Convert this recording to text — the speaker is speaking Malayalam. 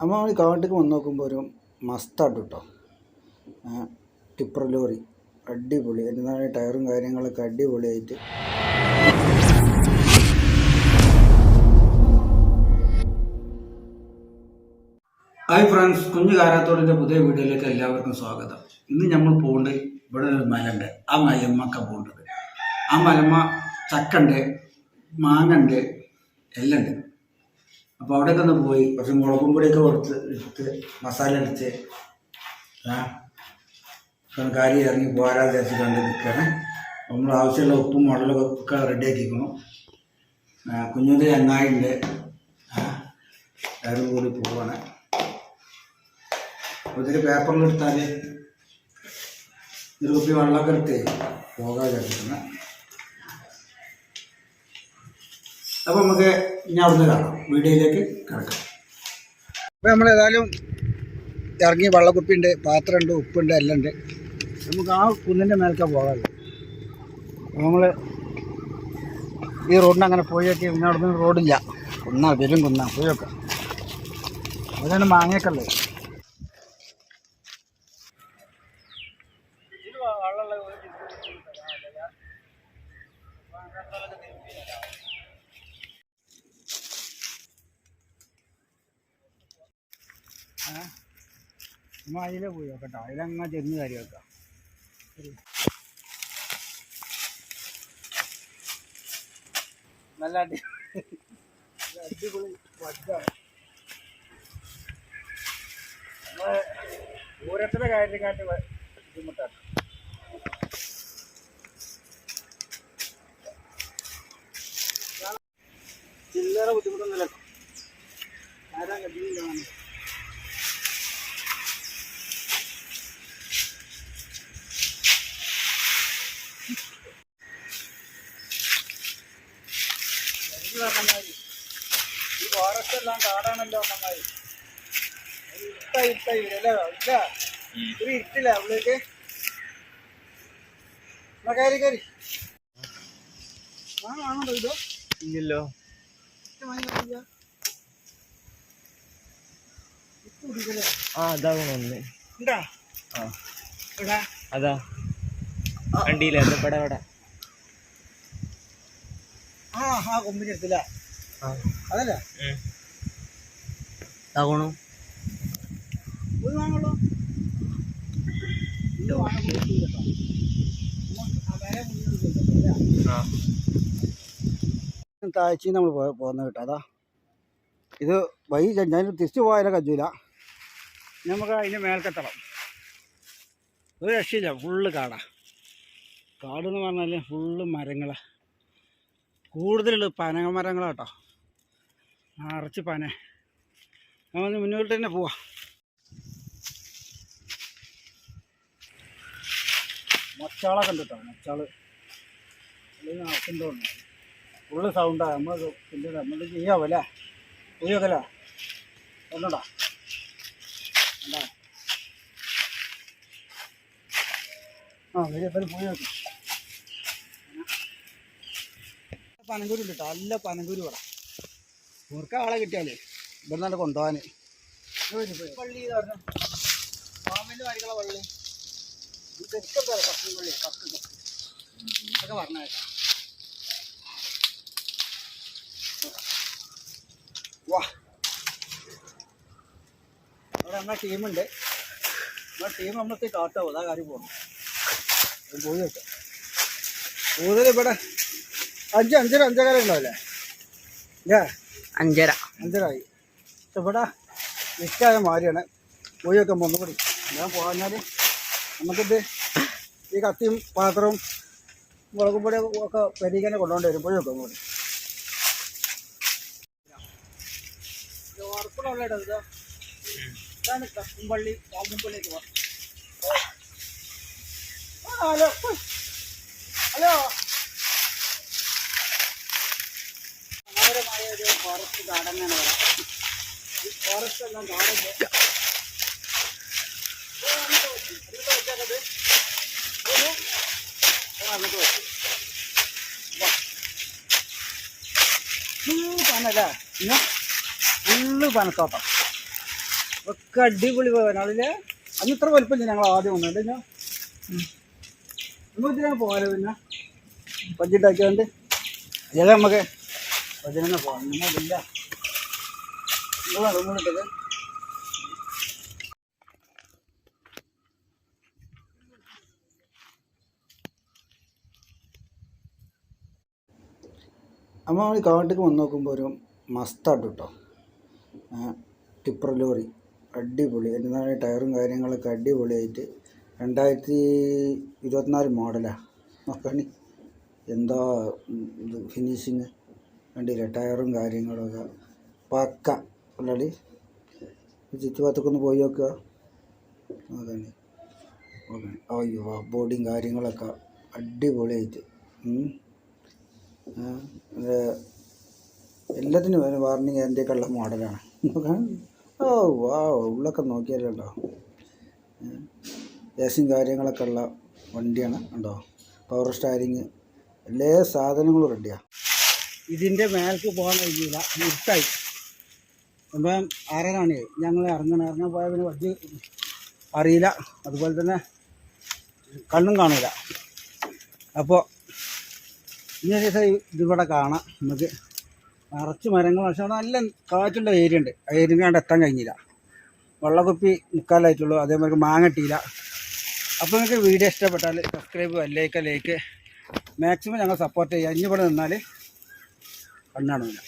നമ്മൾ ഈ കാട്ടിക്ക് വന്ന് നോക്കുമ്പോൾ ഒരു മസ്താട്ട് കേട്ടോ ടിപ്പർ ലോറി. അടിപൊളി. എന്നാൽ ടയറും കാര്യങ്ങളൊക്കെ അടിപൊളിയായിട്ട്. ഹായ് ഫ്രണ്ട്സ് കുഞ്ഞു കാരാത്തോടിന്റെ പുതിയ വീഡിയോയിലേക്ക് എല്ലാവർക്കും സ്വാഗതം. ഇന്ന് നമ്മൾ പോകേണ്ടത് ഇവിടെ ഒരു മലയുണ്ട്. ആ മലമ്മക്ക പോകേണ്ടത്. ആ മലമ്മ ചക്കണ്ട് മാങ്ങണ്ട് എല്ലാം ഉണ്ട്. അപ്പോൾ അവിടെയൊക്കെ ഒന്ന് പോയി. കുറച്ച് മുളകും പൊടിയൊക്കെ കൊടുത്ത് എടുത്ത് മസാല അടിച്ച് ആ ഇറങ്ങി പോരാ വിചാരിച്ച് കണ്ട് നിൽക്കണേ നമ്മൾ ആവശ്യമുള്ള ഉപ്പും മുളകൊക്കെ ഒക്കെ റെഡിയാക്കിക്കണം കുഞ്ഞുങ്ങൾ ചങ്ങായിണ്ട്. എല്ലാവരും കൂടി പോവാണ്. അപ്പോൾ ഇതിൽ പേപ്പറിൽ എടുത്താൽ ഒരു കുപ്പി വെള്ളമൊക്കെ എടുത്ത് വിചാരിക്കുന്നത് അപ്പോൾ നമുക്ക് ഇനി അവിടുന്ന് കാണാം. വീഡിയോയിലേക്ക് കിടക്കാം. അപ്പോൾ നമ്മൾ ഏതായാലും ഇറങ്ങി വെള്ളക്കുപ്പിയുണ്ട് പാത്രമുണ്ട് ഉപ്പുണ്ട് എല്ലാം ഉണ്ട്. നമുക്ക് ആ കുന്നിന്റെ മേൽക്കാൻ പോകാമല്ലോ അപ്പോൾ നമ്മൾ ഈ റോഡിന് അങ്ങനെ പോയി നോക്കി പിന്നെ നിന്ന് റോഡില്ല. കുന്നാ വരും കുന്നാ പോയി നോക്കാം. അതാണ് മാങ്ങയൊക്കെ ഉള്ളത് നമ്മൾ അതിലെ പോയി നോക്കട്ടോ. അതിലങ്ങ ചെന്ന് കാര്യം വെക്കാം. നല്ല അടി അടിപൊളി വജ്ജാണ് ഓരോരുത്തരുടെ കാര്യത്തെക്കാട്ടി ബുദ്ധിമുട്ടാണ്. ഈ ഫോറസ്റ്റ് എല്ലാം കാടാണല്ലോ അമ്മമാരി. ഇട്ട ഇട്ട ഇല്ല ഇല്ല. ഒരു ഇട്ടില്ല അവളേക്ക് കയറി കയറി. ആ ആണോ ഇതോ. ഇല്ലല്ലോ. ആ അതാ ഒന്ന്. ഉണ്ടാ? ആ. എടാ അതാ ഇവിടെ ഇവിടെ. ആ ആ കൊമ്പിന് എടുത്തില്ല അതല്ലേ? അതല്ല താകണു ഒരു വാങ്ങുള്ളൂ. ഇത് വാങ്ങാൻ പോയി കേട്ടോ. ആ വില മുന്നോട്ട് ആ. താഴ്ചയിൽ നമ്മൾ പോകുന്ന പോകുന്നത് കേട്ടോ അതാ. ഇത് വൈ ഞാൻ തിരിച്ചു പോയാലും കജൂല. നമുക്ക് അതിന്റെ മേൽക്കെത്തണം ഒരു രക്ഷയില്ല ഫുള്ള് കാടാ. കാടെന്ന് പറഞ്ഞാൽ ഫുള്ള് മരങ്ങളാണ് കൂടുതലുള്ളത് പനങ്ങ മരങ്ങളാട്ടോ. നിറച്ച് പന. നമ്മൾ മുന്നോട്ട് തന്നെ പോവാം. മച്ചാളെ കണ്ടിട്ടോ? മച്ചാൾ. നടക്കുന്നുണ്ട് ഫുള്ള് സൗണ്ടാണ് നമ്മൾ പിന്നെ നമ്മൾ ചെയ്യാവല്ല? പോയോക്കല്ല ഒന്നടാ എന്താ ആ വരും പോയി നോക്കി. പനങ്കൂരി ഉണ്ട് കേട്ടോ നല്ല പനങ്കുരു ഇവിടെ ഇവർക്ക് ആളെ കിട്ടിയാലേ. ഇവിടെ നല്ല വാ. അവിടെ നമ്മളെ ടീമുണ്ട് നമ്മളെ ടീം നമ്മളത്തെ കാട്ടാവും? അതാ കാര്യം പോകണം പോയി വെക്കാം കൂടുതൽ ഇവിടെ അഞ്ച് അഞ്ചര അഞ്ചര ഉണ്ടാവില്ലേ? അഞ്ചര അഞ്ചര. അഞ്ചരായി പക്ഷെ ഇവിടെ നിൽക്കായ മാറിയാണ്. പോയി വെക്കാൻ ഒന്നുകൂടി. ഞാൻ പോകാഞ്ഞാൽ നമുക്കിത് ഈ കത്തിയും പാത്രവും മുളകും പൊടി ഒക്കെ പെരിക്കാനെ കൊണ്ടുകൊണ്ട് വരും. പോയി വെക്കാം കൂടി ഉറപ്പുള്ള ഇതാ. ഇതാണ് പോകാം ആ, ഹലോ. ഹലോ മനോഹരമായ ഒരു ഫോറസ്റ്റ് ഗാർഡൻ എന്നാണ് പറയാം ഈ ഫോറസ്റ്റ് എല്ലാം ഗാർഡൻ ഫുള്ള് പനത്തോട്ടം. ഒക്കെ അടിപൊളി പോകാനാളില്ലേ അന്ന് ഇത്ര വലിപ്പമില്ല ഞങ്ങൾ ആദ്യം വന്നിട്ട് ഞാൻ? നമ്മൾ ഇതിനാണ് പോകാലോ പിന്നെ? പഞ്ചിട്ടാക്കിയാണ്ട് ഏതാ നമുക്ക് പഞ്ചിനെ പോകാം നമ്മളില്ല നമ്മൾ ഈ കാട്ടിക്ക് വന്ന് നോക്കുമ്പോൾ ഒരു മസ്താട്ട് കേട്ടോ ടിപ്പർ ലോറി. അടിപൊളി. എന്താണ് ടയറും കാര്യങ്ങളൊക്കെ അടിപൊളിയായിട്ട്. രണ്ടായിരത്തി ഇരുപത്തിനാല് മോഡലാണ് നോക്കണി എന്താ ഇത് ഫിനിഷിങ്? കണ്ടില്ല ടയറും കാര്യങ്ങളൊക്കെ പക്ക. അല്ലാടി ചുറ്റുഭാഗത്തൊക്കെ പോയി നോക്കുക. നോക്കണി അയ്യോ ബോഡിയും കാര്യങ്ങളൊക്കെ അടിപൊളിയായിട്ട്. എല്ലാത്തിനും വാർണിങ് അതിന്റെയൊക്കെ ഉള്ള മോഡലാണ് ഓ വാ ഉള്ളൊക്കെ നോക്കിയാലുണ്ടോ? ഏസും കാര്യങ്ങളൊക്കെ ഉള്ള വണ്ടിയാണ് ഉണ്ടോ പവർ സ്റ്റാരിങ് എല്ലാ സാധനങ്ങളും റെഡിയാണ് ഇതിന്റെ മേലേക്ക് പോകാൻ കഴിയില്ല ഇരുട്ടായി അപ്പം ആറരാണ് ഞങ്ങൾ ഇറങ്ങണം. ഇറങ്ങാൻ പോയ പിന്നെ വണ്ടി അറിയില്ല. അതുപോലെ തന്നെ കണ്ണും കാണില്ല അപ്പോൾ ഇനി ഒരു ദിവസം ഇതിവിടെ കാണാം. നമുക്ക് നിറച്ച് മരങ്ങൾ. പക്ഷേ അവിടെ നല്ല കാറ്റുള്ള ഏരിയ ഉണ്ട്. ആ ഏരിയ കണ്ട് എത്താൻ കഴിഞ്ഞില്ല. വെള്ളക്കുപ്പി മുക്കാലായിട്ടുള്ളൂ. അതേമാതിരി മാങ്ങ കിട്ടിയില്ല അപ്പോൾ നിങ്ങൾക്ക് വീഡിയോ ഇഷ്ടപ്പെട്ടാൽ സബ്സ്ക്രൈബ് ലൈക്ക് മാക്സിമം ഞങ്ങൾ സപ്പോർട്ട് ചെയ്യുക. ഇനി ഇവിടെ നിന്നാൽ കണ്ണാണില്ല